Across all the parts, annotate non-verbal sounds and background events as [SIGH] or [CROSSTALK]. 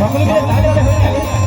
সকলে মিলে তালে তালে হয়ে যাবে আমার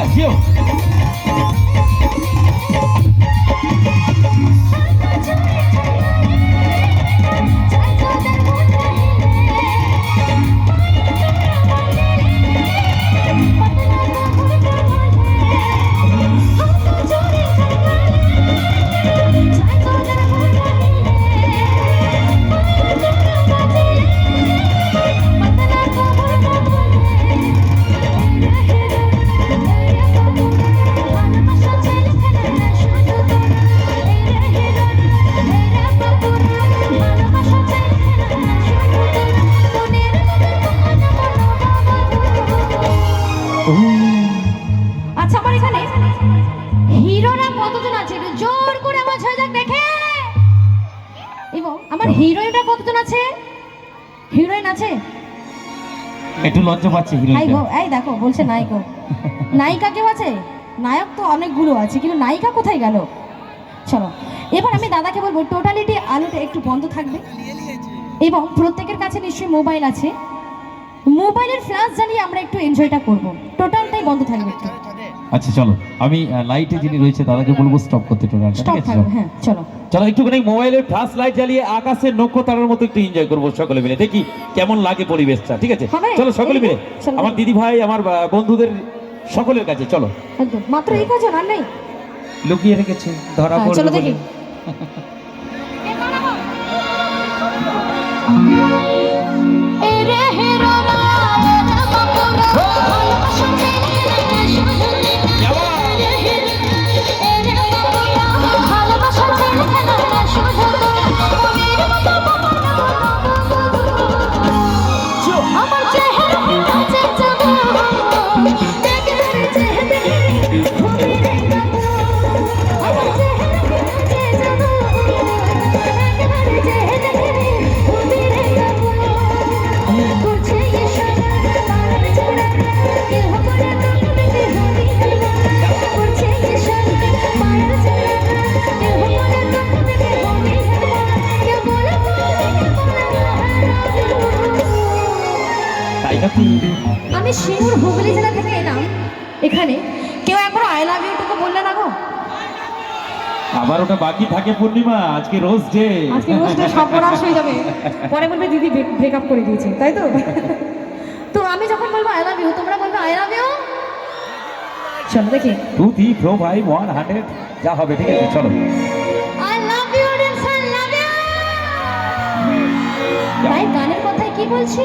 Brasil. আচ্ছা আমার এখানে হিরোরা কতজন আছে? একটু জোর করে আমার ছয় যাক দেখে। এবং আমার হিরোইনরা কতজন আছে? হিরোইন আছে? একটু লজ্জা পাচ্ছে এই গো এই দেখো বলছে নায়িকা। নায়িকা কেউ আছে? নায়ক তো অনেকগুলো আছে কিন্তু নায়িকা কোথায় গেল? চলো এবার আমি দাদাকে বলব টোটালিটি আলোটা একটু বন্ধ থাকবে। এবং প্রত্যেকের কাছে নিশ্চয়ই মোবাইল আছে। মোবাইলের ফ্ল্যাশ জ্বালিয়ে আমরা একটু এনজয়টা করব। টোটালটাই বন্ধ থাকবে আচ্ছা চলো। আমি লাইটে যিনি রয়েছে দাদাকে বলব স্টপ করতে টোটাল স্টপ ঠিক আছে চলো। হ্যাঁ চলো। চলো একটুখানি মোবাইলের ফ্ল্যাশ লাইট জ্বালিয়ে আকাশের নক্ষত্রের মতো একটু এনজয় করব সকলে মিলে। দেখি কেমন লাগে পরিবেশটা ঠিক আছে? চলো সকলে মিলে। আমার দিদি ভাই আমার বন্ধুদের সকলের কাছে চলো। একদম। মাত্র এই কজন আর নেই? লুকিয়ে রেখেছে ধরা হ্যাঁ, পড়বে চলো। দেখি। [LAUGHS] তাই নাকি আমি সিঙ্গুর হুগলি জেলা থেকে এলাম। এখানে কেউ একবার আই লাভ ইউ টুকু বললে না গো? আবার ওটা বাকি থাকে পূর্ণিমা আজকে রোজ ডে আজকে রোজটা সর্বনাশ হয়ে যাবে। পরে বলবে দিদি ব্রেকআপ করে দিয়েছে তাই তো? তো আমি যখন বলব আই লাভ ইউ তোমরা বলবে আই লাভ ইউ চলো দেখি। Two three four five one hundred যা হবে ঠিক আছে চলো। ইউ গানের কথায় কি বলছি?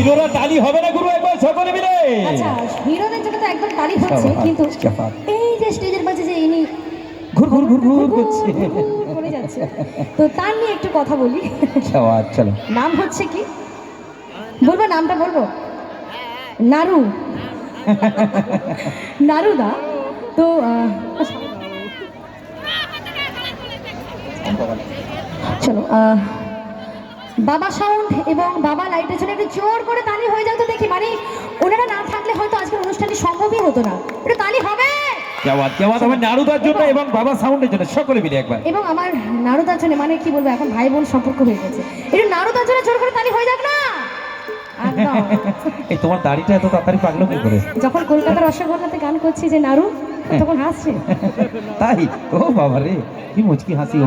হিরোরা তালি হবে না গুরু একবার সকলে মিলে আচ্ছা হিরোদের জন্য তো একদম তালি হচ্ছে কিন্তু এই যে স্টেজের মাঝে যে ইনি ঘুর ঘুর ঘুর ঘুর করছে তো তার নিয়ে একটু কথা বলি চলো নাম হচ্ছে কি বলব নামটা বলব নারু নারুদা তো চলো আহ বাবা সাউন্ড এবং বাবা লাইটের জন্য একটু জোর করে তালি হয়ে যাও তো দেখি মানে ওনারা না থাকলে হয়তো আজকের অনুষ্ঠানটি সম্ভবই হতো না। একটু তালি হবে! এবং বাবা সাউন্ডের জন্য একবার। এবং আমার মানে বলব এখন ভাই বোন হয়ে গেছে। একটু জোর করে তালি হয়ে যাক না! তোমার দাড়িটা এত তাড়াতাড়ি যখন কলকাতার রসগোল্লাতে গান করছি যে নারু তখন হাসছে। তাই? ও বাবা রে কি মুচকি হাসি ও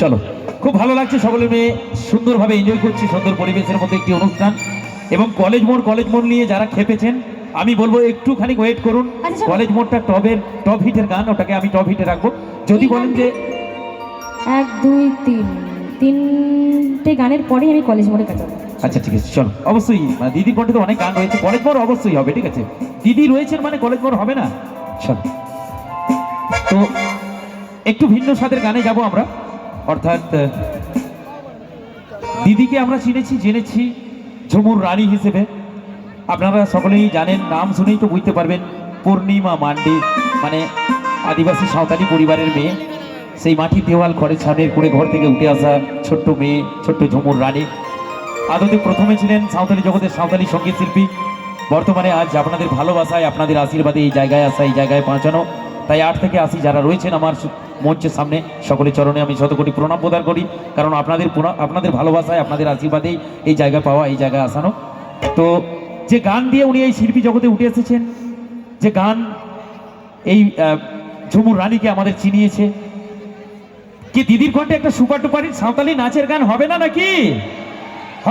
চলো। খুব ভালো লাগছে সকলে মেয়ে সুন্দরভাবে এনজয় করছি সুন্দর পরিবেশের মধ্যে একটি অনুষ্ঠান। এবং কলেজ মোড় কলেজ মোড় নিয়ে যারা খেপেছেন আমি বলব একটুখানি ওয়েট করুন। আচ্ছা, কলেজ মোড়টা টবের টপ হিটের গান ওটাকে আমি টপ হিটে রাখব। যদি বলেন যে এক দুই তিন। তিনটে গানের পরেই আমি কলেজ মোড়ে কাটাবো। আচ্ছা ঠিক আছে চলো। অবশ্যই মানে দিদির কণ্ঠে তো অনেক গান রয়েছে। কলেজ মোড় অবশ্যই হবে ঠিক আছে। দিদি রয়েছেন মানে কলেজ মোড় হবে না? চলো। তো একটু ভিন্ন স্বাদের গানে যাব আমরা। অর্থাৎ দিদিকে আমরা চিনেছি, জেনেছি ঝুমুর রানী হিসেবে। আপনারা সকলেই জানেন, নাম শুনেই তো বুঝতে পারবেন, পূর্ণিমা মান্ডি মানে আদিবাসী সাঁওতালি পরিবারের মেয়ে। সেই মাটির দেওয়াল ঘরের ছাদের করে ঘর থেকে উঠে আসা ছোট্ট মেয়ে, ছোট্ট ঝুমুর রানী। আদতে প্রথমে ছিলেন সাঁওতালি জগতের সাঁওতালি সংগীত শিল্পী। বর্তমানে আজ আপনাদের ভালোবাসায়, আপনাদের আশীর্বাদে এই জায়গায় আসা, এই জায়গায় পৌঁছানো। তাই আট থেকে আশি যারা রয়েছেন আমার মঞ্চের সামনে সকলের চরণে আমি শত কোটি প্রণাম প্রদান করি। কারণ আপনাদের আপনাদের ভালোবাসায়, আপনাদের আশীর্বাদেই এই জায়গা পাওয়া, এই জায়গায় আসানো। তো যে গান দিয়ে উনি এই শিল্পী জগতে উঠে এসেছেন, যে গান এই ঝুমুর রানীকে আমাদের চিনিয়েছে। কি দিদির কণ্ঠে একটা সুপার টুপারি সাঁওতালি নাচের গান হবে না নাকি?